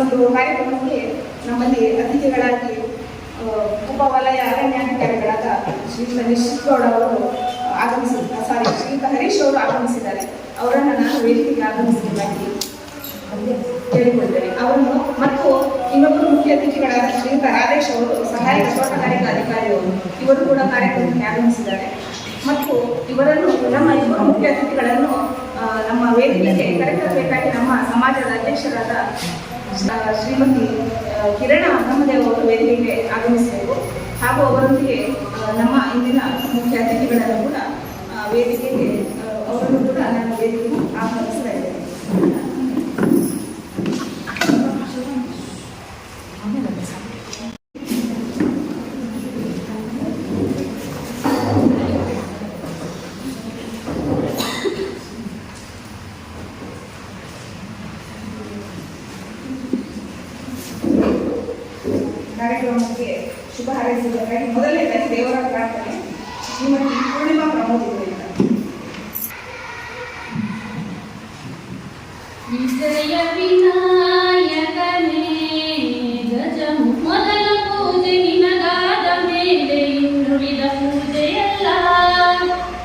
ಒಂದು ಕಾರ್ಯಕ್ರಮಕ್ಕೆ ನಮ್ಮಲ್ಲಿ ಅತಿಥಿಗಳಾಗಿ ಉಪವಲಯ ಅರಣ್ಯಾಧಿಕಾರಿಗಳಾದ ಶ್ರೀಯುತ ನಿಶ್ಚಿತ್ ಗೌಡ ಅವರು ಆಗಮಿಸಿದ್ದಾರೆ ಸಾರಿ ಶ್ರೀಯುತ ಹರೀಶ್ ಅವರು ಆಗಮಿಸಿದ್ದಾರೆ. ಅವರನ್ನು ನಾನು ವೇದಿಕೆಗೆ ಆಗಮಿಸಿದ್ದಾಗಿ ಕೇಳಿಕೊಳ್ತೇನೆ ಅವರನ್ನು ಮತ್ತು ಇನ್ನೊಬ್ಬರು ಮುಖ್ಯ ಅತಿಥಿಗಳಾದ ಶ್ರೀಯುತ ರಾಜೇಶ್ ಅವರು, ಸಹಾಯಕ ತೋಟಗಾರಿಕಾ ಅಧಿಕಾರಿಯವರು ಇವರು ಕೂಡ ಕಾರ್ಯಕ್ರಮಕ್ಕೆ ಆಗಮಿಸಿದ್ದಾರೆ. ಮತ್ತು ಇವರನ್ನು, ನಮ್ಮ ಇಬ್ಬರು ಮುಖ್ಯ ಅತಿಥಿಗಳನ್ನು ನಮ್ಮ ವೇದಿಕೆಗೆ ಕರೆತರಬೇಕಾಗಿ ನಮ್ಮ ಸಮಾಜದ ಅಧ್ಯಕ್ಷರಾದ ಶ್ರೀಮತಿ ಕಿರಣ ನಮ್ಮದೇ ಅವರು ವೇದಿಕೆಗೆ ಆಗಮಿಸಬೇಕು ಹಾಗೂ ಅವರೊಂದಿಗೆ ನಮ್ಮ ಇಂದಿನ ಮುಖ್ಯ ಅತಿಥಿಗಳನ್ನು ಕೂಡ ವೇದಿಕೆಗೆ ಅವರನ್ನು ಕೂಡ ನಾನು ವೇದಿಕೆಗೆ ಆಹ್ವಾನಿಸ್ತಾ ಇದ್ದೇನೆ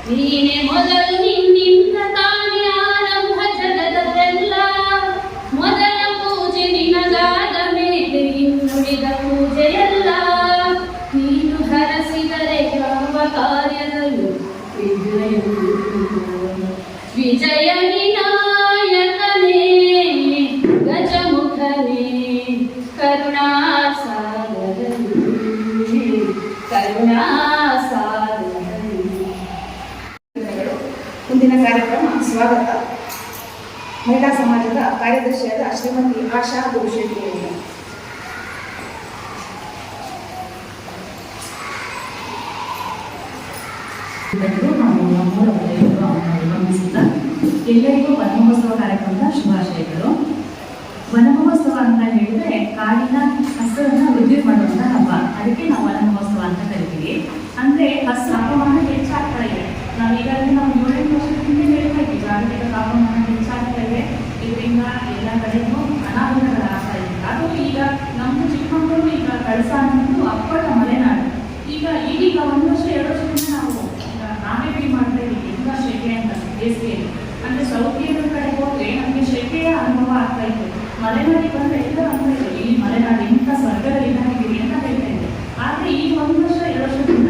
ನೀನೆ ಸಮಾಜದ ಕಾರ್ಯದರ್ಶಿಯಾದ ಶ್ರೀಮತಿ ಆಶಾ ಗುರುಶೆಟ್ಟಿ ಅವರು. ಎಲ್ಲರಿಗೂ ವನಮಹೋತ್ಸವ ಕಾರ್ಯಕ್ರಮದ ಶುಭಾಶಯಗಳು. ವನಮಹೋತ್ಸವ ಅಂತ ಹೇಳಿದ್ರೆ ಕಾಡಿನ ಹಸಿರನ್ನ ವೃದ್ಧಿ ಮಾಡುವಂತ ಹಬ್ಬ. ಅದಕ್ಕೆ ನಾವು ವನಮಹೋತ್ಸವ ಅಂತ ಕರಿತೀವಿ. ಅಂದ್ರೆ ಹಸಿರು ತಾಪಮಾನ ಹೆಚ್ಚಾಗ್ತಾ ಇದೆ ನಾವು ಈಗಾಗಲೇ ನಾವು ಏಳೆಂಟು ವರ್ಷದ ಹಿಂದೆ ಹೇಳ್ತಾ ಇದ್ವಿ ಜಾಗತಿಕ ತಾಪಮಾನ ಹೆಚ್ಚಾಗ್ತಾ ಇದೆ ಇದರಿಂದ ಎಲ್ಲ ಕಡೆನೂ ಅನಾಹುತಗಳಾಗ್ತಾ ಇದೆ ಅದು ಈಗ ನಮ್ದು ಚಿಕ್ಕಮಗಳೂರು ಈಗ ಕಳಸ ಅನ್ನೋದು ಅಪ್ಪಟ ಮಲೆನಾಡು ಈಗ ಈಗೀಗ ಒಂದು ವರ್ಷ ಎರಡು ವರ್ಷದಿಂದ ನಾವು ನಾವೇ ಫೀಲ್ ಮಾಡ್ತಾ ಇದ್ದೀವಿ ತುಂಬ ಶೆಕೆ ಅಂತ ಬೇಸಿಗೆಯಲ್ಲಿ ಅಂದ್ರೆ ಸೌಖ್ಯದ ಕಡೆ ಹೋದರೆ ನಮಗೆ ಶೆಕೆಯ ಅನುಭವ ಆಗ್ತಾ ಇತ್ತು. ಮಲೆನಾಡಿಗೆ ಬಂದ್ರೆ ಎಲ್ಲ ಅನುಭವ ಇದೆ? ಈ ಮಲೆನಾಡು, ಇಂಥ ಸ್ವರ್ಗದಲ್ಲಿ ನಾವಿದ್ದೀವಿ ಅಂತ ಹೇಳ್ತಾ ಇದ್ದೆ ಆದ್ರೆ ಈ ಒಂದು ವರ್ಷ, ಎರಡು ವರ್ಷದಿಂದ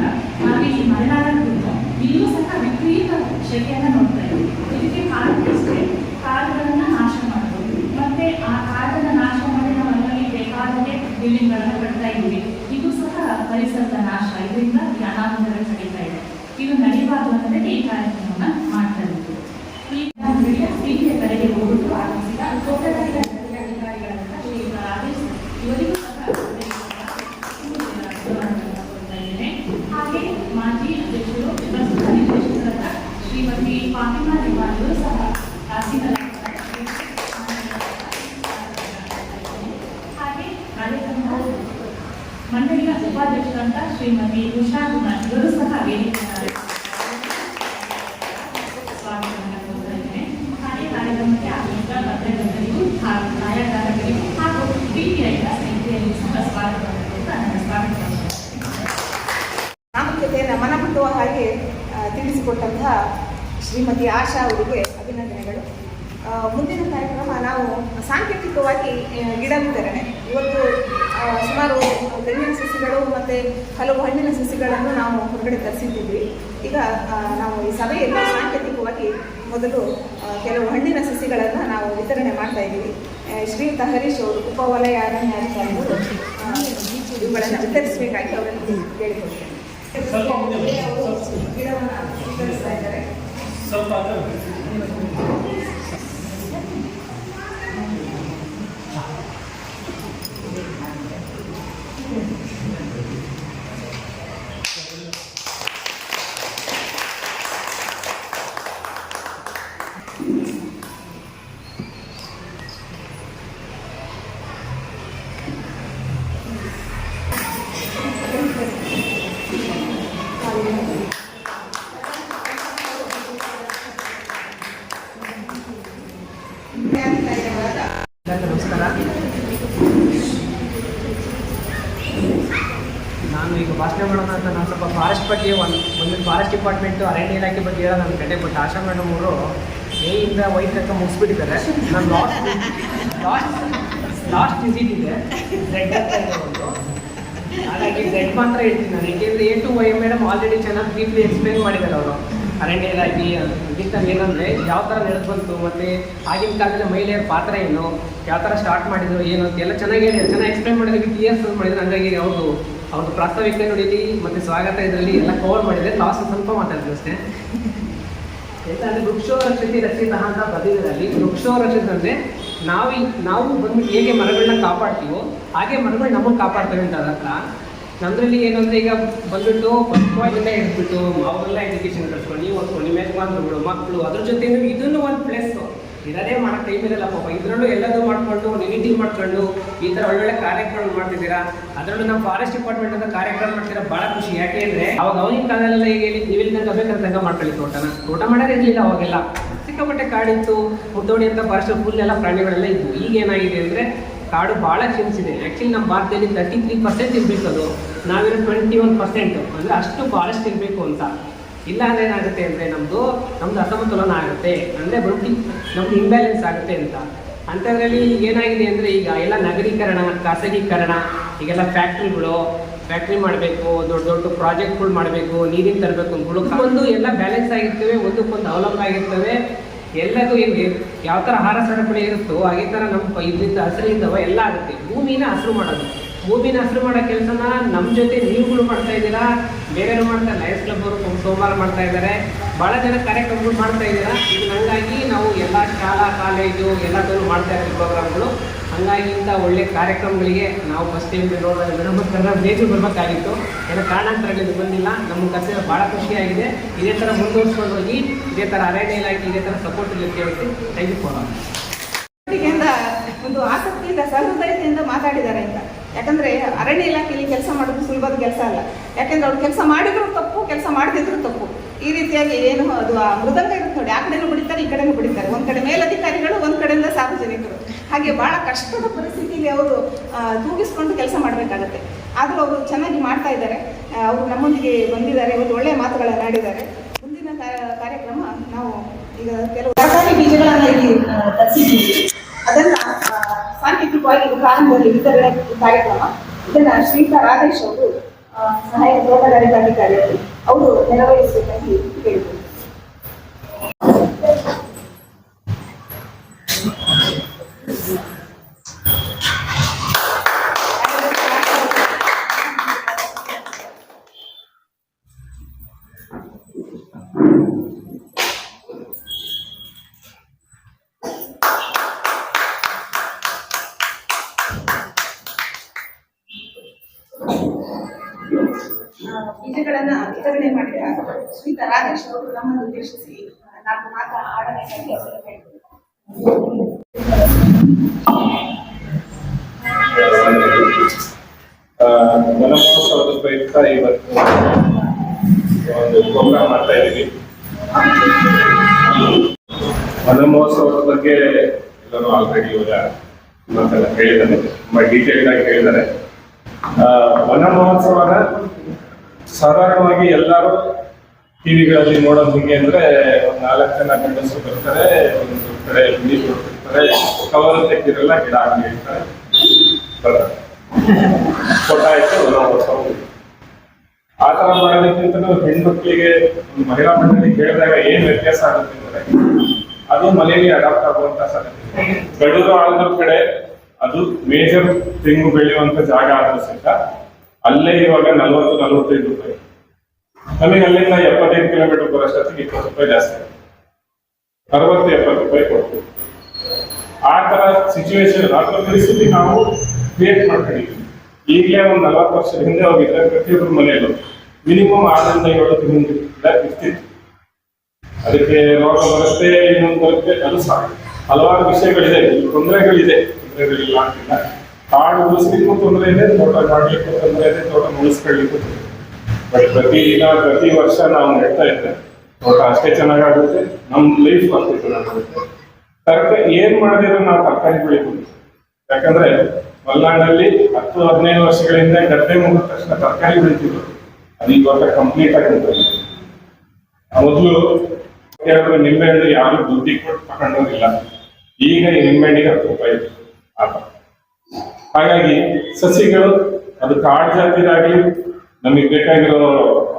ಈ ಮಲೆನಾಡಲ್ಲಿ ಬಿಟ್ಟು ಇಲ್ಲೂ ಸಹ ವಿಪರೀತ ಶೆಕೆಯನ್ನ ನೋಡ್ತಾ ಇದ್ದೀವಿ ಇದಕ್ಕೆ ಕಾರಣ ಇಷ್ಟೇ, ಕಾಡುಗಳನ್ನ ನಾಶ ಮಾಡ್ಬೋದು. ಮತ್ತೆ ಆ ಕಾಡನ್ನ ನಾಶ ಮಾಡಿ ನಾವು ಅಲ್ಲಲ್ಲಿ ಬೇಕಾದಂತೆ ಬಿಲ್ಡಿಂಗ್ಗಳನ್ನ いうようなリバートが出て ಶ್ರೀಮತಿ ಆಶಾ ಅವರಿಗೆ ಅಭಿನಂದನೆಗಳು. ಮುಂದಿನ ಕಾರ್ಯಕ್ರಮ ನಾವು ಸಾಂಕೇತಿಕವಾಗಿ ಗಿಡ ವಿತರಣೆ. ಇವತ್ತು ಸುಮಾರು ತೆಂಗಿನ ಸಸಿಗಳು ಮತ್ತು ಹಲವು ಹಣ್ಣಿನ ಸಸಿಗಳನ್ನು ನಾವು ಹೊರಗಡೆ ತರಿಸಿದ್ದೀವಿ. ಈಗ ನಾವು ಈ ಸಭೆಯಲ್ಲಿ ಸಾಂಕೇತಿಕವಾಗಿ ಮೊದಲು ಕೆಲವು ಹಣ್ಣಿನ ಸಸಿಗಳನ್ನು ನಾವು ವಿತರಣೆ ಮಾಡ್ತಾ ಇದ್ದೀವಿ. ಶ್ರೀಯುತ ಹರೀಶ್ ಅವರು ಉಪವಲಯ ಅರಣ್ಯಾಧಿಕಾರಿಗಳು ಇವುಗಳನ್ನು ವಿತರಿಸಬೇಕಾಗಿ ಅವರಲ್ಲಿ ಕೇಳಿಕೊಳ್ತೇನೆ ಅವರು ಗಿಡವನ್ನು ವಿತರಿಸ್ತಾ ಇದ್ದಾರೆ. ಅರಣ್ಯಾಧಿಕಾರಿಗಳಾದ ಎಲ್ಲರಿಗೂ ನಮಸ್ಕಾರ. ನಾನು ಈಗ ಭಾಷಣ ಮಾಡೋಣ ಅಂತ ನಾನು ಸ್ವಲ್ಪ ಫಾರೆಸ್ಟ್ ಬಗ್ಗೆ ಒಂದು ಒಂದು ಫಾರೆಸ್ಟ್ ಡಿಪಾರ್ಟ್ಮೆಂಟ್ ಅರಣ್ಯ ಇಲಾಖೆ ಬಗ್ಗೆ ಹೇಳೋ ನನ್ನ ಕಡೆ ಬಟ್ ಆಶಾ ಮೇಡಮ್ ಅವರು ಏಯಿಂದ ವೈಟ್ ತಕ್ಕ ಮುಗಿಸ್ಬಿಟ್ಟಿದ್ದಾರೆ. ನಾನು ಲಾಸ್ಟ್ ಲಾಸ್ಟ್ ಲಾಸ್ಟ್ ವಿಸಿಟ್ ಇದೆ. ಒಂದು. ಹಾಗಾಗಿ ಝೆಡ್ ಮಾತ್ರ ಹೇಳ್ತೀನಿ ನಾನು. A to Y madam already ಚೆನ್ನಾಗಿ ಡೀಪ್ಲಿ ಎಕ್ಸ್ಪ್ಲೇನ್ ಮಾಡಿದ್ದಾರೆ ಅವರು. ಅರಣ್ಯ ಇಲಾಖೆ ಇದಕ್ಕೆ ಏನಂದರೆ ಯಾವ ಥರ ನಡೆದು ಬಂತು, ಮತ್ತು ಆಗಿನ ಕಾಲದಲ್ಲಿ ಮಹಿಳೆಯರ ಪಾತ್ರ ಏನು, ಯಾವ ಥರ ಸ್ಟಾರ್ಟ್ ಮಾಡಿದ್ರು, ಏನು ಅಂತ ಎಲ್ಲ ಚೆನ್ನಾಗಿ ಚೆನ್ನಾಗಿ ಎಕ್ಸ್ಪ್ಲೇನ್ ಟಿ ಕ್ಲಿಯರ್ಸ್ ಮಾಡಿದ್ರು. ಹಂಗಾಗಿ ಅವರು ಅವ್ರದ್ದು ಪ್ರಾಸ್ತಾವಿಕ ನುಡಿಲಿ ಮತ್ತು ಸ್ವಾಗತ ಇದರಲ್ಲಿ ಎಲ್ಲ ಕವರ್ ಮಾಡಿದೆ ಲಾಸ್ಟ್ ಸ್ವಲ್ಪ ಮಾತಾಡ್ತೀವಿ ಅಷ್ಟೇ. ಯಾಕಂದ್ರೆ ವೃಕ್ಷೋ ರಕ್ಷತೆ ರಕ್ಷಿತ ಅಂತ ಬದಿದಲ್ಲಿ ವೃಕ್ಷೋ ರಕ್ಷಿತ ಅಂದ್ರೆ ನಾವು ನಾವು ಬಂದ್ಬಿಟ್ಟು ಹೇಗೆ ಮರಗಳನ್ನ ಕಾಪಾಡ್ತೀವೋ, ಹಾಗೆ ಮರಗಳು ನಮ್ಮನ್ನು ಕಾಪಾಡ್ತವೆ ಅಂತ ಅದರ್ಥ ನಮ್ಮದ್ರಲ್ಲಿ ಏನಂದ್ರೆ ಈಗ ಬಂದ್ಬಿಟ್ಟು ಫಸ್ಟ್ವಾಗಿಂದ ಇಟ್ಬಿಟ್ಟು ಅವರೆಲ್ಲ ಎಜುಕೇಶನ್ ಕಳ್ಸ್ಕೊಂಡು, ನೀವು ಒಂದು ನಿಮ್ಮ ಯಜಮಾನ್ರುಗಳು ಮಕ್ಕಳು ಅದ್ರ ಜೊತೆ ಇದನ್ನು ಒಂದು ಪ್ಲಸ್ ಇದನ್ನೇ ಮಾಡೋ ಟೈಮ್ ಇರಲ್ಲ ಪಾಪ. ಇದರಲ್ಲೂ ಎಲ್ಲದೂ ಮಾಡ್ಕೊಂಡು ನೆಗೆಟಿವ್ ಮಾಡ್ಕೊಂಡು, ಈ ಥರ ಒಳ್ಳೊಳ್ಳೆ ಕಾರ್ಯಕ್ರಮ ಮಾಡ್ತಿದ್ದೀರಾ? ಅದರಲ್ಲೂ ನಮ್ಮ ಫಾರೆಸ್ಟ್ ಡಿಪಾರ್ಟ್ಮೆಂಟ್ ಅಂತ ಕಾರ್ಯಕ್ರಮ ಮಾಡ್ತೀರಾ ಭಾಳ ಖುಷಿ. ಯಾಕೆ ಅಂದರೆ, ಅವಾಗ ಅವನಿನ ಕಾಲದಲ್ಲೆಲ್ಲ ಈಗ ಹೇಳಿ ನೀವು ಇಲ್ಲಿ ತನಕ ತನಕ ಮಾಡ್ಕೊಳ್ಳಿ ತೋಟನ. ತೋಟ ಮಾಡೋದೇ ಇರಲಿಲ್ಲ ಅವಾಗೆಲ್ಲ. ಸಿಕ್ಕಾಪಟ್ಟೆ ಕಾಡಿತ್ತು ಮುದ್ದೋಡಿ ಅಂತ ಫಾರೆಸ್ಟ್ ಫುಲ್ ಎಲ್ಲ ಪ್ರಾಣಿಗಳೆಲ್ಲ ಇತ್ತು ಈಗ ಏನಾಗಿದೆ ಅಂದರೆ ಕಾಡು ಭಾಳ ಕ್ಷೀಣಿಸಿದೆ ಆ್ಯಕ್ಚುಲಿ ನಮ್ಮ ಭಾರತದಲ್ಲಿ ತರ್ಟಿ ತ್ರೀ ಪರ್ಸೆಂಟ್ ಇರಬೇಕು ಅದು ನಾವಿರೋ ಟ್ವೆಂಟಿ ಒನ್ ಪರ್ಸೆಂಟ್ ಅಂದರೆ ಅಷ್ಟು ಫಾರೆಸ್ಟ್ ಇರಬೇಕು ಅಂತ. ಇಲ್ಲ ಅಂದ್ರೆ ಏನಾಗುತ್ತೆ ಅಂದರೆ ನಮ್ಮದು ನಮ್ಮದು ಅಸಮತೋಲನ ಆಗುತ್ತೆ. ಅಂದರೆ ಬರುಟಿ ನಮ್ದು ಇಂಬ್ಯಾಲೆನ್ಸ್ ಆಗುತ್ತೆ ಅಂತ. ಅಂಥದ್ರಲ್ಲಿ ಏನಾಗಿದೆ ಅಂದರೆ ಈಗ ಎಲ್ಲ ನಗರೀಕರಣ, ಖಾಸಗೀಕರಣ, ಈಗೆಲ್ಲ ಫ್ಯಾಕ್ಟ್ರಿಗಳು ಫ್ಯಾಕ್ಟ್ರಿ ಮಾಡಬೇಕು, ದೊಡ್ಡ ದೊಡ್ಡ ಪ್ರಾಜೆಕ್ಟ್ಗಳು ಮಾಡಬೇಕು, ನೀರಿನ ತರಬೇಕು ಗುಳುಕ ಒಂದು ಎಲ್ಲ ಬ್ಯಾಲೆನ್ಸ್ ಆಗಿರ್ತವೆ, ಒಂದಕ್ಕೊಂದು ಅವಲಂಬ ಆಗಿರ್ತವೆ. ಎಲ್ಲದೂ ಏನು ಯಾವ ಥರ ಆಹಾರ ಸರಪಳಿ ಇರುತ್ತೋ ಹಾಗೆ ಥರ ನಮ್ಮ ಇದರಿಂದ ಹಸಿರಿಂದವ ಎಲ್ಲ ಆಗುತ್ತೆ. ಭೂಮಿನ ಹಸಿರು ಮಾಡೋದು. ಭೂಮಿನ ಹಸಿರು ಮಾಡೋ ಕೆಲಸನ ನಮ್ಮ ಜೊತೆ ನೀವುಗಳು ಮಾಡ್ತಾ ಇದ್ದೀರಾ? ಬೇರೆಯವರು ಮಾಡ್ತಾ ಲಯನ್ಸ್ ಕ್ಲಬ್ ಅವರು ಸೋಮವಾರ ಮಾಡ್ತಾ ಇದ್ದಾರೆ. ಭಾಳ ಜನ ಕಾರ್ಯಕ್ರಮಗಳು ಮಾಡ್ತಾ ಇದ್ದೀರಾ. ಇದು ಹಂಗಾಗಿ ನಾವು ಎಲ್ಲ ಶಾಲಾ, ಕಾಲೇಜು ಎಲ್ಲದನ್ನು ಮಾಡ್ತಾ ಇರೋ ಪ್ರೋಗ್ರಾಮ್ಗಳು ಹಂಗಾಗಿ ಇಂಥ ಒಳ್ಳೆ ಕಾರ್ಯಕ್ರಮಗಳಿಗೆ ನಾವು ಫಸ್ಟ್ ಟೈಮ್ ನೋಡೋದು ಮೇಡಮ್ ಕನ್ನಡ ಬೇಗ ಬರಬೇಕಾಗಿತ್ತು. ಏನೋ ಇದು ಬಂದಿಲ್ಲ. ನಮ್ಮ ಕಥೆ ಭಾಳ ಖುಷಿಯಾಗಿದೆ. ಇದೇ ಥರ ಮುಂದುವರ್ಸ್ಕೊಂಡು ಹೋಗಿ, ಇದೇ ಥರ ಅರಣ್ಯ ಇಲಾಖೆ, ಇದೇ ಥರ ಸಪೋರ್ಟ್ ಇರುತ್ತೆ ಫಾರ್ ಒಟ್ಟಿಗೆಯಿಂದ ಒಂದು ಆಸಕ್ತಿಯಿಂದ, ಸಹೃದಯತೆಯಿಂದ ಮಾತಾಡಿದ್ದಾರೆ ಅಂತ. ಯಾಕಂದ್ರೆ ಅರಣ್ಯ ಇಲಾಖೆಯಲ್ಲಿ ಕೆಲಸ ಮಾಡೋದು ಸುಲಭದ ಕೆಲಸ ಅಲ್ಲ. ಯಾಕಂದ್ರೆ ಅವ್ರು ಕೆಲಸ ಮಾಡಿದ್ರು ತಪ್ಪು, ಕೆಲಸ ಮಾಡದಿದ್ರು ತಪ್ಪು. ಈ ರೀತಿಯಾಗಿ ಏನು ಅದು ಆ ಮೃದಂಗ ಇರುತ್ತೆ ನೋಡಿ. ಆ ಕಡೆನೂ ಬಿಡಿತಾರೆ ಈ ಕಡೆನೂ ಬಿಡಿತಾರೆ ಒಂದು ಕಡೆ ಮೇಲಧಿಕಾರಿಗಳು, ಒಂದು ಕಡೆಯಿಂದ ಸಾರ್ವಜನಿಕರು. ಹಾಗೆ ಬಹಳ ಕಷ್ಟದ ಪರಿಸ್ಥಿತಿಯಲ್ಲಿ ಅವರು ತೂಗಿಸ್ಕೊಂಡು ಕೆಲಸ ಮಾಡಬೇಕಾಗತ್ತೆ. ಆದರೂ ಅವರು ಚೆನ್ನಾಗಿ ಮಾಡ್ತಾ ಇದ್ದಾರೆ. ಅವರು ನಮ್ಮೊಂದಿಗೆ ಬಂದಿದ್ದಾರೆ, ಒಂದು ಒಳ್ಳೆಯ ಮಾತುಗಳನ್ನು ಆಡಿದ್ದಾರೆ. ಮುಂದಿನ ಕಾರ್ಯಕ್ರಮ ನಾವು ಈಗ ಕೆಲವು ತರಕಾರಿ ಬೀಜಗಳನ್ನು ಇಲ್ಲಿ ತರಿಸಿದ್ದೀವಿ. ಅದನ್ನು ಸಾಂಕೇತಿಕವಾಗಿ ಪ್ರಾರಂಭದಲ್ಲಿ ವಿತರಣೆ ಕಾರ್ಯಕ್ರಮ. ಇದನ್ನು ಶ್ರೀಕಾ ರಾಜೇಶ್ ಅವರು ಸಹಾಯ ಸಹಾಯಕ ತೋಟಗಾರಿಕಾಧಿಕಾರಿಗಳು ಅವರು ನೆರವೇರಿಸಬೇಕಾಗಿ ಕೇಳಿದರು ಬೀಜಗಳನ್ನ ವನಮಹೋತ್ಸವದ ಪ್ರಯುಕ್ತ ಇವತ್ತು ಒಂದು ಪ್ರೋಗ್ರಾಮ್ ಮಾಡ್ತಾ ಇದ್ದೀವಿ. ವನಮಹೋತ್ಸವದ ಬಗ್ಗೆ ಎಲ್ಲರೂ ಆಲ್ರೆಡಿ ಇವಾಗ ಮಾತೆಲ್ಲ ಹೇಳಿದ್ದಾರೆ ತುಂಬಾ ಡೀಟೇಲ್ ಆಗಿ ಹೇಳಿದ್ದಾರೆ ವನ ಮಹೋತ್ಸವನ ಸಾಧಾರಣವಾಗಿ ಎಲ್ಲರೂ ಟಿವಿಗಳಲ್ಲಿ ನೋಡೋದು ಹಿಂಗೆ ಅಂದ್ರೆ ಒಂದು ನಾಲ್ಕು ಜನ ಗಂಡಸರು ಬರ್ತಾರೆ, ಒಂದು ಕಡೆ ಬಿಳಿ ಕೊಡ್ತಿರ್ತಾರೆ ಕವರ್ ತೆಗ್ದಿರಲ್ಲ, ಗಿಡ ಹಾಕಿ ಹೇಳ್ತಾರೆ ಬರ್ತಾರೆ ಮಹೋತ್ಸವ ಆ ತರ ಮಾಡೋದಕ್ಕಿಂತ ಹೆಣ್ಮಕ್ಳಿಗೆ ಮಹಿಳಾ ಮಂಡಳಿ ಕೇಳಿದಾಗ ಏನ್ ವ್ಯತ್ಯಾಸ ಆಗುತ್ತೆ ಅಂದ್ರೆ, ಅದು ಮನೆಯಲ್ಲಿ ಅಡಾಪ್ಟ್ ಆಗುವಂತ ಸಾಧ್ಯತೆ ಬೆಳೆದು ಆಲ್ದ್ರ ಕಡೆ ಅದು ಮೇಜರ್ ತೆಂಗು ಬೆಳೆಯುವಂತ ಜಾಗ ಆದ್ರೂ ಸಹಿತ ಅಲ್ಲೇ ಇವಾಗ ನಲವತ್ತು, ನಲವತ್ತೈದು ರೂಪಾಯಿ. ನಮಗೆ ಅಲ್ಲಿಂದ ಎಪ್ಪತ್ತೈದು ಕಿಲೋಮೀಟರ್ ಬರೋಷ್ಟೊತ್ತಿಗೆ ಇಪ್ಪತ್ತು ರೂಪಾಯಿ ಜಾಸ್ತಿ. ಅರವತ್ತು, ಎಪ್ಪತ್ತು ರೂಪಾಯಿ ಕೊಡ್ತೀವಿ. ಆ ತರ ಸಿಚುವೇಶನ್ ಪರಿಸ್ಥಿತಿ ನಾವು ಕ್ರಿಯೇಟ್ ಮಾಡ್ಕೊಂಡಿದ್ವಿ ಈಗಲೇ ಒಂದು ನಲವತ್ತು ವರ್ಷದ ಹಿಂದೆ ಹೋಗಿದ್ರೆ ಪ್ರತಿಯೊಬ್ಬರು ಮನೆಯಲ್ಲೂ ಮಿನಿಮಮ್ ಆರರಿಂದ ಏಳು ತಿಂಗಳ ಗಿಡ ಇರ್ತಿತ್ತು ಅದಕ್ಕೆ ರೋಗ ಬರುತ್ತೆ, ಇನ್ನೊಂದು ಬರುತ್ತೆ, ಅದು ಸಹ ಹಲವಾರು ವಿಷಯಗಳಿದೆ ತೊಂದರೆಗಳಿದೆ. ತೊಂದರೆಗಳಿಲ್ಲ ಅಂತಿಲ್ಲ. ಕಾಡು ಉಳಿಸ್ಲಿಕ್ಕೂ ತೊಂದರೆ ಇದೆ, ತೋಟ ಮಾಡ್ಲಿಕ್ಕೂ ತೊಂದರೆ ಇದೆ, ತೋಟ ಉಳಿಸ್ಕೊಳ್ಳಿಕ್ಕೂ ತೊಂದರೆ ಬಟ್ ಪ್ರತಿ ಪ್ರತಿದಿನ ಪ್ರತಿ ವರ್ಷ ನಾವು ನೆಡ್ತಾ ಇದ್ದೆ ತೋಟ ಅಷ್ಟೇ ಚೆನ್ನಾಗಾಗುತ್ತೆ ನಮ್ಮ ಲೈಫ್ ಅಷ್ಟೇ ಚೆನ್ನಾಗಾಗುತ್ತೆ. ತರಕಾರಿ ಏನ್ ಮಾಡಿದ್ರೆ ನಾವು ತರಕಾರಿ ಬೆಳಿಬೋದು ಯಾಕಂದ್ರೆ ಮಲೆನಾಡಲ್ಲಿ ಹತ್ತು, ಹದಿನೈದು ವರ್ಷಗಳಿಂದ ಗದ್ದೆ ಮುಗಿದ ತಕ್ಷಣ ತರಕಾರಿ ಬೆಳಿತಿದ್ರು. ಅದು ಇವಾಗ ಕಂಪ್ಲೀಟ್ ಆಗಿ ನಿಂತೋಗಿದೆ. ಮೊದಲು ನಿಂಬೆಹಣ್ಣು ಯಾರು ದುಡ್ಡಿ ಕೊಟ್ಟು ತಗೊಂಡೋಗಿಲ್ಲ ಈಗ ನಿಂಬೆಹಣ್ಣಿಗೆ ಹತ್ತು ರೂಪಾಯಿ ಹಾಗಾಗಿ ಸಸಿಗಳು ಅದು ಕಾಡು ಜಾತಿದಾಗಲಿ, ನಮಗೆ ಬೇಕಾಗಿರೋ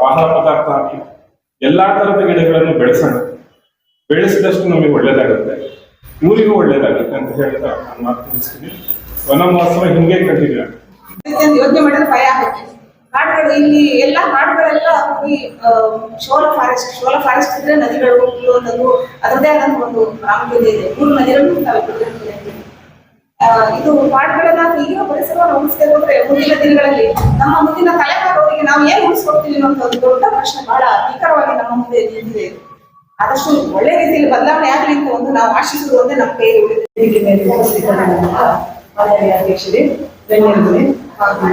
ಆಹಾರ ಪದಾರ್ಥ ಆಗಲಿ, ಎಲ್ಲಾ ತರದ ಗಿಡಗಳನ್ನು ಬೆಳೆಸೋಣ. ಬೆಳೆಸಿದಷ್ಟು ನಮಗೆ ಒಳ್ಳೇದಾಗುತ್ತೆ. ಊರಿಗೂ ಒಳ್ಳೇದಾಗುತ್ತೆ ಅಂತ ಹೇಳ್ತಾ ನಾನು ಮಾತು ಮುಗಿಸ್ತೀನಿ. ವನ ಮಹೋತ್ಸವ ಹಿಂಗೆ ಕಟ್ಟಿದ್ರೆ ಯೋಜನೆ ಮಾಡಿದ್ರೆ ಭಯ ಆಗುತ್ತೆ. ಕಾಡುಗಳು ಇಲ್ಲಿ ಎಲ್ಲ ಕಾಡುಗಳೆಲ್ಲ ಈ ಶೋಲ ಫಾರೆಸ್ಟ್ ಶೋಲ ಫಾರೆಸ್ಟ್ ಇದ್ರೆ ನದಿಗಳು ಅನ್ನೋದು ಅದರದೇ ಆದ ಒಂದು ಪ್ರಾಮುಖ್ಯತೆ ಇದೆ. ಮೂರು ನದಿಗಳು ಇದು ಕಾಡುಗಳನ್ನ ಈಗ ಪರಿಸರವನ್ನು ಉಳಿಸದೆ ಹೋದ್ರೆ ಮುಂದಿನ ದಿನಗಳಲ್ಲಿ ನಮ್ಮ ಮುಂದಿನ ತಲೆಮಾರವರಿಗೆ ನಾವು ಏನ್ ಉಳಿಸ್ಕೊಡ್ತೀವಿ ಅನ್ನೋ ಒಂದು ದೊಡ್ಡ ಪ್ರಶ್ನೆ ಬಹಳ ಭೀಕರವಾಗಿ ನಮ್ಮ ಮುಂದೆ ನಿಂತಿದೆ. ಆದಷ್ಟು ಒಳ್ಳೆ ರೀತಿಯಲ್ಲಿ ಬದಲಾವಣೆ ಆಗಲಿ ಅಂತ ಒಂದು ನಾವು ಆಶಿಸುವುದು ಒಂದೇ ನಮ್ಮ ಕೈ ಉಳಿದಿದೆ. ಮಾನ್ಯ ಅಧ್ಯಕ್ಷರೇ ಗಣ್ಯರುಗಳೇ ಹಾಗೂ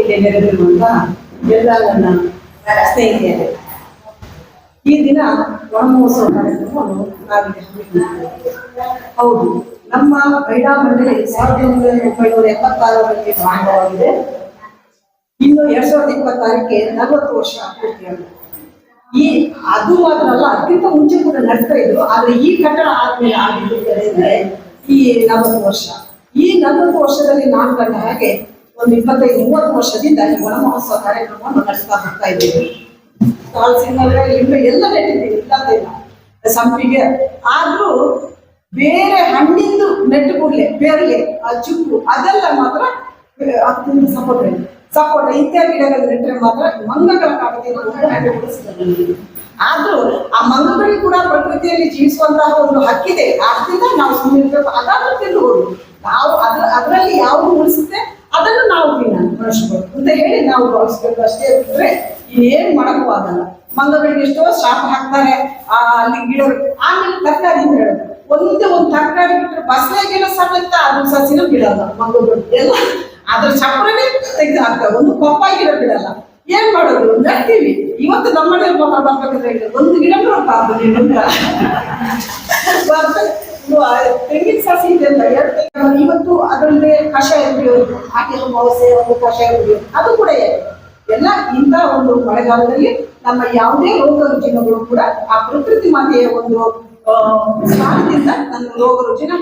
ಇಲ್ಲಿ ನೆರೆದಿರುವಂತಹ ಎಲ್ಲ ನನ್ನ ಸ್ನೇಹಿತೆಯರೇ ಈ ದಿನ ವನಮಹೋತ್ಸವ ಕಾರ್ಯಕ್ರಮವನ್ನು ನಾವಿಲ್ಲಿ ಹಮ್ಮಿಕೊಂಡಿದ್ದೇವೆ ಹೌದು, ನಮ್ಮ ಮಹಿಳಾ ಮಂಡಳಿ ಸಾವಿರದ ಒಂಬೈನೂರ ಎಪ್ಪತ್ತಾರರಲ್ಲಿ ಪ್ರಾರಂಭವಾಗಿದೆ ಇನ್ನು ಎರಡ್ ಸಾವಿರದ ಇಪ್ಪತ್ತಾರಕ್ಕೆ ನಲವತ್ತು ವರ್ಷ ಪೂರ್ತಿಯಾಗಿದೆ ಈ ಅದು ಮಾತ್ರ ಅದಕ್ಕಿಂತ ಮುಂಚೆ ಕೂಡ ನಡೆಸ್ತಾ ಇದ್ರು, ಆದ್ರೆ ಈ ಕಟ್ಟಡ ಆದ್ಮೇಲೆ ಆಗಿದ್ದು ಈ ನಲವತ್ತು ವರ್ಷ. ಈ ನಲವತ್ತು ವರ್ಷದಲ್ಲಿ ನಾನು ಕಂಡ ಹಾಗೆ ಒಂದು ಇಪ್ಪತ್ತೈದು, ಮೂವತ್ತು ವರ್ಷದಿಂದ ಈ ವನ ಮಹೋತ್ಸವ ಕಾರ್ಯಕ್ರಮವನ್ನು ನಡೆಸ್ತಾ ಬರ್ತಾ ಇದ್ದೀವಿ ಸಿಂಗಲ್ ಎಲ್ಲ ನೆಟ್ಟಿದ್ದೀವಿ ಇಲ್ಲ ಸಂಪಿಗೆ. ಆದ್ರೂ ಬೇರೆ ಹಣ್ಣಿಂದು ನೆಟ್ಟು ಕೂಡಲೇ ಬೇರ್ಲೆ ಆ ಚುಕ್ಕು, ಅದೆಲ್ಲ ಮಾತ್ರ ಅದರಿಂದ ಸಪೋರ್ಟ್ ಇದೆ ಸಪೋರ್ಟ್ ಇತ್ಯಾದಿ ಗಿಡಗಳು ನೆಟ್ಟರೆ ಮಾತ್ರ ಮಂಗಗಳ ಕಾಟದಿಂದ ಆದ್ರೂ ಆ ಮಂಗಗಳಿಗೆ ಕೂಡ ಪ್ರಕೃತಿಯಲ್ಲಿ ಜೀವಿಸುವಂತಹ ಒಂದು ಹಕ್ಕಿದೆ. ಆದ್ರಿಂದ ನಾವು ಸುಮ್ಮನೆ ಅದಾದ್ರೂ ತಿನ್ನುವುದು ನಾವು ಅದ್ರ ಅದರಲ್ಲಿ ಯಾವುದು ಉಳಿಸುತ್ತೆ, ಅದನ್ನು ನಾವು ಬಳಸ್ಬೇಕು ಅಂತ ಹೇಳಿ ನಾವು ಬಳಸ್ಬೇಕು ಅಷ್ಟೇ ಇರ್ತದೆ ಏನ್ ಮಾಡಕ್ಕೂ ಆಗಲ್ಲ. ಮಂಗಗಳಿಗೆ ಎಷ್ಟೋ ಶಾಪ ಹಾಕ್ತಾರೆ, ಆ, ಅಲ್ಲಿ ಗಿಡ ಆಮೇಲೆ ತರಕಾರಿ ಅಂತ ಹೇಳೋದು ಒಂದೇ ಒಂದು ತರಕಾರಿ ಬಿಟ್ಟರೆ ಬಸಳೆಗೆಲ್ಲ ಸಮೇತ ಅದು ಸಸಿನ ಬಿಡಲ್ಲ, ಮಂಗಗಳು. ಎಲ್ಲ ಅದ್ರ ಚಪ್ರನೇ ತೆಗೆದು ಹಾಕ್ತಾರೆ ಒಂದು ಕೊಪ್ಪ ಗಿಡ ಬಿಡಲ್ಲ. ಏನ್ ಮಾಡೋದು? ನಡ್ತೀವಿ. ಇವತ್ತು ನಮ್ಮನೆ ಬರ್ಬೇಕಂದ್ರೆ ಬರ್ಬೇಕಾದ್ರೆ ಒಂದು ಗಿಡ ಬರಲ್ಲ ತೆಂಗಿನ ಸಸಿ ಇದೆ ಅಂತ ಇವತ್ತು ಅದರಲ್ಲೇ ಕಷಾಯ ಕುಡಿಯೋದು ಹಾಕಿದ ಮೌಸೆ ಒಂದು ಕಷಾಯ ಕುಡಿಯೋದು, ಅದು ಕೂಡ ಎಲ್ಲ ಇಂಥ ಒಂದು ಮಳೆಗಾಲದಲ್ಲಿ ನಮ್ಮ ಯಾವುದೇ ರೋಗ ರುಜಿನಗಳು ಕೂಡ ಆ ಪ್ರಕೃತಿ ಮಾತೆಯ ಒಂದು ಸ್ಥಾನದಿಂದ ನನ್ನ ರೋಗ ರುಜಿನ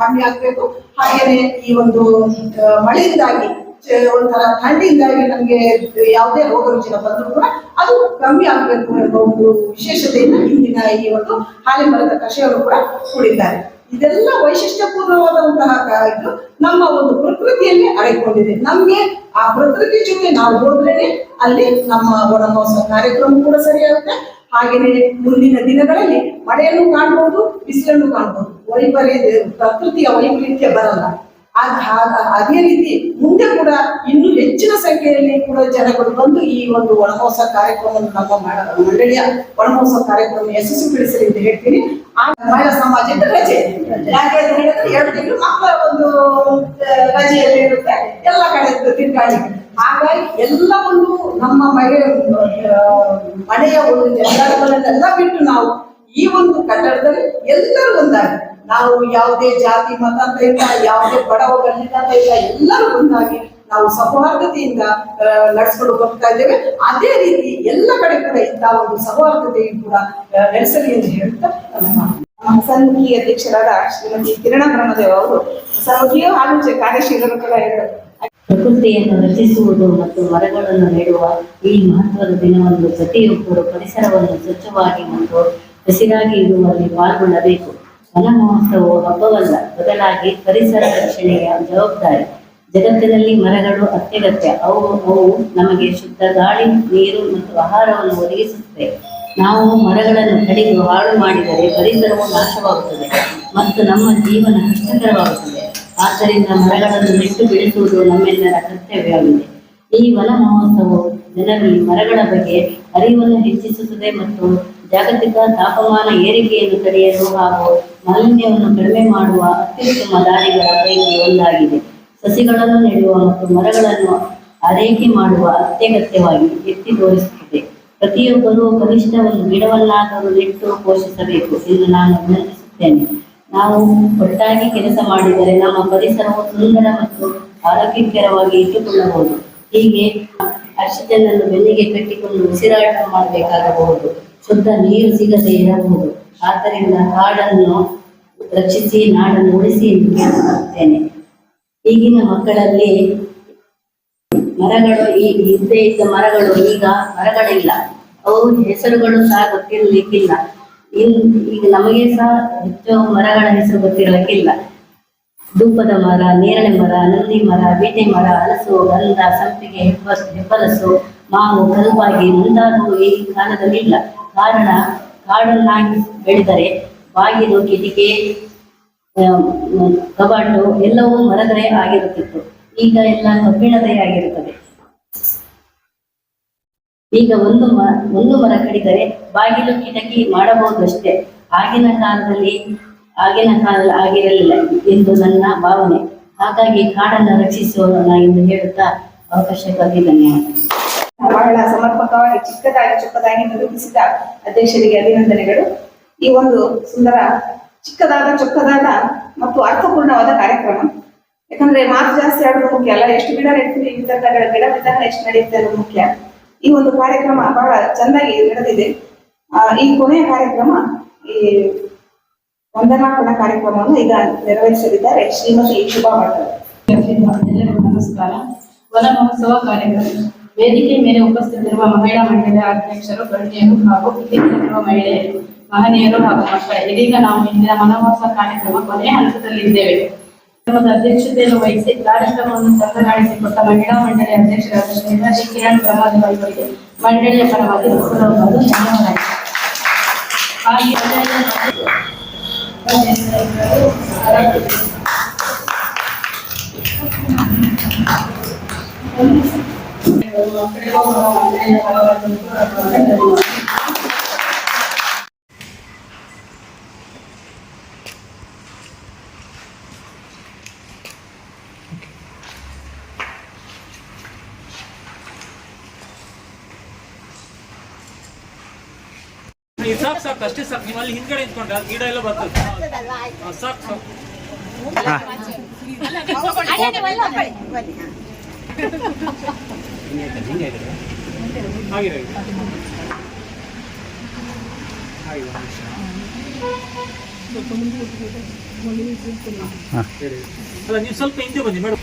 ಕಮ್ಮಿ ಆಗ್ಬೇಕು. ಹಾಗೇನೆ ಈ ಒಂದು ಮಳೆಯಿಂದಾಗಿ ಒಂಥರ ಥಂಡಿಯಿಂದಾಗಿ ನಮ್ಗೆ ಯಾವುದೇ ರೋಗ ರುಜಿನ ಬಂದರೂ ಕೂಡ ಅದು ಕಮ್ಮಿ ಆಗಬೇಕು ಎಂಬ ಒಂದು ವಿಶೇಷತೆಯಿಂದ ಇಂದಿನ ಈ ಒಂದು ಹಾಲಿ ಮರದ ಕಷಾಯವನ್ನು ಕೂಡ ಕುಡಿದ್ದಾರೆ. ಇದೆಲ್ಲ ವೈಶಿಷ್ಟ್ಯಪೂರ್ಣವಾದಂತಹ ಇದು ನಮ್ಮ ಒಂದು ಪ್ರಕೃತಿಯಲ್ಲಿ ಅಡಗಿಕೊಂಡಿದೆ ನಮ್ಗೆ ಆ ಪ್ರಕೃತಿ ಜೊತೆ ನಾವು ಹೋದ್ರೇನೆ ಅಲ್ಲಿ ನಮ್ಮ ವನಮಹೋತ್ಸವ ಕಾರ್ಯಕ್ರಮ ಕೂಡ ಸರಿಯಾಗುತ್ತೆ. ಹಾಗೇನೆ ಮುಂದಿನ ದಿನಗಳಲ್ಲಿ ಮಳೆಯನ್ನು ಕಾಣ್ಬೋದು, ಬಿಸಿಲನ್ನು ಕಾಣ್ಬೋದು. ವೈಪರೀತ್ಯ, ಪ್ರಕೃತಿಯ ವೈಪರೀತ್ಯ ಬರಲ್ಲ. ಅದೇ ರೀತಿ ಮುಂದೆ ಕೂಡ ಇನ್ನು ಹೆಚ್ಚಿನ ಸಂಖ್ಯೆಯಲ್ಲಿ ಕೂಡ ಜನಗಳು ಬಂದು ಈ ಒಂದು ವನಮಹೋತ್ಸವ ಕಾರ್ಯಕ್ರಮವನ್ನು ನಮ್ಮ ಮಾಡ- ಮಂಡಳಿಯ ವನಮಹೋತ್ಸವ ಕಾರ್ಯಕ್ರಮ ಯಶಸ್ವಿಗೊಳಿಸಲಿ ಅಂತ ಹೇಳ್ತೀನಿ. ಆ ಮಹಿಳಾ ಸಮಾಜದ ರಜೆ. ಯಾಕೆ ಅಂತ ಹೇಳಿದ್ರೆ ಎರಡು ತಿಂಗಳು ಮಕ್ಕಳ ಒಂದು ರಜೆಯಲ್ಲಿ ಇರುತ್ತೆ. ಎಲ್ಲ ಕಡೆ ತಿರ್ಗಾಡಿ ಹಾಗಾಗಿ ಎಲ್ಲ ಒಂದು ನಮ್ಮ ಆ, ಮನೆಯ ಒಂದು ಜನಗಳನ್ನೆಲ್ಲ ಬಿಟ್ಟು ನಾವು ಈ ಒಂದು ಕಟ್ಟಡದಲ್ಲಿ ಎಲ್ಲರೂ ಒಂದಾಗಿ. ನಾವು ಯಾವುದೇ ಜಾತಿ ಮತ ಅಂತ ಇಲ್ಲ ಯಾವುದೇ ಬಡವ ಬಲ್ಲಿದ ಅಂತ ಇಲ್ಲ ಎಲ್ಲರೂ ಒಂದಾಗಿ ನಾವು ಸೌಹಾರ್ದತೆಯಿಂದ ನಡೆಸ್ಕೊಂಡು ಹೋಗ್ತಾ ಇದ್ದೇವೆ. ಅದೇ ರೀತಿ ಎಲ್ಲ ಕಡೆ ಕೂಡ ಇಂತಹ ಒಂದು ಸೌಹಾರ್ದತೆಯು ಕೂಡ ನಡೆಸಲಿ ಎಂದು ಹೇಳ್ತಾ ಸನ್ಮುಖಿ ಅಧ್ಯಕ್ಷರಾದ ಶ್ರೀಮತಿ ಕಿರಣ ಬ್ರಹ್ಮದೇವ್ ಅವರು ಸಂಘೀಯ ಆಲೋಚನೆ ಕಾರ್ಯಶೀಲರು ಕೂಡ ಹೇಳಿದರು ಪ್ರಕೃತಿಯನ್ನು ರಚಿಸುವುದು ಮತ್ತು ಮರಗಳನ್ನು ನೆಡುವ ಈ ಮಹತ್ವದ ದಿನವನ್ನು ಪ್ರತಿಯೊಬ್ಬರು ಪರಿಸರವನ್ನು ಸ್ವಚ್ಛವಾಗಿ ಮತ್ತು ಹಸಿರಾಗಿ ಇರುವಲ್ಲಿ ಪಾಲ್ಗೊಳ್ಳಬೇಕು. ವನ ಮಹೋತ್ಸವವು ಹಬ್ಬವಲ್ಲ. ಬದಲಾಗಿ ಪರಿಸರ ರಕ್ಷಣೆಯ ಜವಾಬ್ದಾರಿ. ಜಗತ್ತಿನಲ್ಲಿ ಮರಗಳು ಅತ್ಯಗತ್ಯ. ಅವು ಅವು ನಮಗೆ ಶುದ್ಧ ಗಾಳಿ, ನೀರು ಮತ್ತು ಆಹಾರವನ್ನು ಒದಗಿಸುತ್ತವೆ. ನಾವು ಮರಗಳನ್ನು ಕಡಿದು ಹಾಳು ಮಾಡಿದರೆ ಪರಿಸರವು ನಾಶವಾಗುತ್ತದೆ ಮತ್ತು ನಮ್ಮ ಜೀವನ ಕಷ್ಟಕರವಾಗುತ್ತದೆ ಆದ್ದರಿಂದ ಮರಗಳನ್ನು ನೆಟ್ಟು ಬೆಳೆಸುವುದು ನಮ್ಮೆಲ್ಲರ ಕರ್ತವ್ಯವಾಗಿದೆ. ಈ ವನ ಮಹೋತ್ಸವವು ಜನರಲ್ಲಿ ಮರಗಳ ಬಗ್ಗೆ ಅರಿವನ್ನು ಹೆಚ್ಚಿಸುತ್ತದೆ ಮತ್ತು ಜಾಗತಿಕ ತಾಪಮಾನ ಏರಿಕೆಯನ್ನು ತಡೆಯಲು ಹಾಗೂ ಮಾಲಿನ್ಯವನ್ನು ಕಡಿಮೆ ಮಾಡುವ ಅತ್ಯುತ್ತಮ ದಾರಿಗಳ ಪೈಕಿ ಒಂದಾಗಿದೆ. ಸಸಿಗಳನ್ನು ನೆಡುವ ಮತ್ತು ಮರಗಳನ್ನು ಆರೈಕೆ ಮಾಡುವ ಅತ್ಯಗತ್ಯವಾಗಿ ಎತ್ತಿ ತೋರಿಸುತ್ತದೆ. ಪ್ರತಿಯೊಬ್ಬರೂ ಕನಿಷ್ಠ ಒಂದು ಗಿಡವನ್ನಾದರೂ ನೆಟ್ಟು ಪೋಷಿಸಬೇಕು ಎಂದು ನಾನು ವಿನಂತಿಸುತ್ತೇನೆ. ನಾವು ಒಟ್ಟಾಗಿ ಕೆಲಸ ಮಾಡಿದರೆ ನಮ್ಮ ಪರಿಸರವು ಸುಂದರ ಮತ್ತು ಆರೋಗ್ಯಕರವಾಗಿ ಇಟ್ಟುಕೊಳ್ಳಬಹುದು. ಹೀಗೆ ಆಕ್ಸಿಜನ್ ಅನ್ನು ಬೆನ್ನಿಗೆ ಕಟ್ಟಿಕೊಂಡು ಉಸಿರಾಟ ಮಾಡಬೇಕಾಗಬಹುದು. ಶುದ್ಧ ನೀರು ಸಿಗದೆ ಇರಬಹುದು. ಆದ್ದರಿಂದ ಕಾಡನ್ನು ರಕ್ಷಿಸಿ, ನಾಡನ್ನು ಉಳಿಸಿ ಎಂದು ಕೇಳಿಕೊಳ್ಳುತ್ತೇನೆ ಈಗಿನ ಮಕ್ಕಳಲ್ಲಿ ಮರಗಳು ಈ ಹಿಂದೆ ಇದ್ದ ಮರಗಳು ಈಗ ಮರಗಳಿಲ್ಲ ಅವು ಹೆಸರುಗಳು ಸಹ ಗೊತ್ತಿರಲಿಕ್ಕಿಲ್ಲ. ಈಗ ನಮಗೆ ಸಹ ಹೆಚ್ಚು ಮರಗಳ ಹೆಸರು ಗೊತ್ತಿರಲಿಕ್ಕಿಲ್ಲ. ಧೂಪದ ಮರ, ನೇರಳೆ ಮರ, ನಂದಿ ಮರ, ಬೀಟೆ ಮರ, ಹಲಸು ಗಂಧ ಸಂಪಿಗೆ, ಹೆಬ್ಬಸ್, ಹೆಬ್ಬಲಸು, ಮಾವು ಕಲ್ಬಾಗಿ ಮುಂದಾದವು ಈ ಕಾಲದಲ್ಲಿ ಇಲ್ಲ ಕಾರಣ ಕಾಡನ್ನಾಗಿ ಬೆಳೆದರೆ, ಬಾಗಿಲು, ಕಿಟಿಕೆ ಕಬಾಟು ಎಲ್ಲವೂ ಮರಗಳೇ ಆಗಿರುತ್ತಿತ್ತು. ಈಗ ಎಲ್ಲ ಕಬ್ಬಿಣದೇ ಆಗಿರುತ್ತದೆ. ಈಗ ಒಂದು ಮ, ಒಂದು ಮರ ಕಡಿದರೆ ಬಾಗಿಲು, ಕಿಟಕಿ ಮಾಡಬಹುದು ಅಷ್ಟೇ ಆಗಿನ ಕಾಲದಲ್ಲಿ ಆಗಿನ ಕಾಲ ಆಗಿರಲಿಲ್ಲ ಎಂದು ನನ್ನ ಭಾವನೆ. ಹಾಗಾಗಿ ಕಾಡನ್ನು ರಕ್ಷಿಸೋಣ ಎಂದು ಹೇಳುತ್ತಾ ಅವಕಾಶಕ್ಕಾಗಿ ಧನ್ಯವಾದ ಬಹಳ ಸಮರ್ಪಕವಾಗಿ, ಚಿಕ್ಕದಾಗಿ, ಚೊಕ್ಕದಾಗಿ ನಿರೂಪಿಸಿದ ಅಧ್ಯಕ್ಷರಿಗೆ ಅಭಿನಂದನೆಗಳು. ಈ ಒಂದು ಸುಂದರ, ಚಿಕ್ಕದಾದ, ಚೊಕ್ಕದಾದ ಮತ್ತು ಅರ್ಥಪೂರ್ಣವಾದ ಕಾರ್ಯಕ್ರಮ. ಯಾಕಂದ್ರೆ ಮಾತು ಜಾಸ್ತಿ ಆಡೋದು ಮುಖ್ಯ ಅಲ್ಲ, ಎಷ್ಟು ಗಿಡ ನೆಡ್ತೀವಿ ವಿತರಣೆಗಳ ಗಿಡ ವಿತರಣೆ ಎಷ್ಟು ನಡೆಯುತ್ತೆ ಅನ್ನೋದು ಮುಖ್ಯ. ಈ ಒಂದು ಕಾರ್ಯಕ್ರಮ ಬಹಳ ಚೆನ್ನಾಗಿ ನಡೆದಿದೆ. ಈ ಕೊನೆಯ ಕಾರ್ಯಕ್ರಮ, ಈ ವಂದನಾರ್ಪಣಾ ಕಾರ್ಯಕ್ರಮವನ್ನು ಈಗ ನೆರವೇರಿಸಲಿದ್ದಾರೆ. ಶ್ರೀಮತಿ ಶುಭಾ ಎಲ್ಲರಿಗೂ ನಮಸ್ಕಾರ. ವನ ಮಹೋತ್ಸವ ಕಾರ್ಯಕ್ರಮ. ವೇದಿಕೆ ಮೇಲೆ ಉಪಸ್ಥಿತರಿರುವ ಮಹಿಳಾ ಮಂಡಳಿಯ ಅಧ್ಯಕ್ಷರು ಗಣ್ಯರು ಹಾಗೂ ಇಲ್ಲಿರುವ ಮಹಿಳೆಯರು ಮಹನೀಯರು ಹಾಗೂ ಮಕ್ಕಳು ಇದೀಗ ನಾವು ಇಂದಿನ ವನಮಹೋತ್ಸವ ಕಾರ್ಯಕ್ರಮ ಕೊನೆಯ ಹಂತದಲ್ಲಿದ್ದೇವೆ ಕಾರ್ಯಕ್ರಮದ ಅಧ್ಯಕ್ಷತೆಯನ್ನು ವಹಿಸಿ ಕಾರ್ಯಕ್ರಮವನ್ನು ತಂದಗಾಣಿಸಿಕೊಟ್ಟ ಮಹಿಳಾ ಮಂಡಳಿಯ ಅಧ್ಯಕ್ಷರಾದ ಶ್ರೀಮತಿ ಕಿರಣ್ ಪ್ರಮಾದ್ ಅವರಿಗೆ ಮಂಡಳಿಯ ಪರವಾಗಿ ಹೃತ್ಪೂರ್ವಕವಾದ ಧನ್ಯವಾದಗಳು ಹಾಗೆ ಇದು ಸಾಕು ಸಾಕು ಅಷ್ಟೇ ಸಾಕು ನೀವು ಅಲ್ಲಿ ಹಿಂದ್ಗಡೆ ನಿಂತ್ಕೊಂಡ್ರೆ ಅದು ಗಿಡ ಎಲ್ಲ ಬರ್ತದೆ ಹಾ, ಸಾಕು ಸಾಕು ಹಾಗೆ ಹಾಗೆ. ಹಾಗೆ. ಒಂದು ನಿಮಿಷ. ಅಲ್ಲ ನೀವು ಸ್ವಲ್ಪ ಹಿಂದೆ ಬನ್ನಿ ಮೇಡಮ್.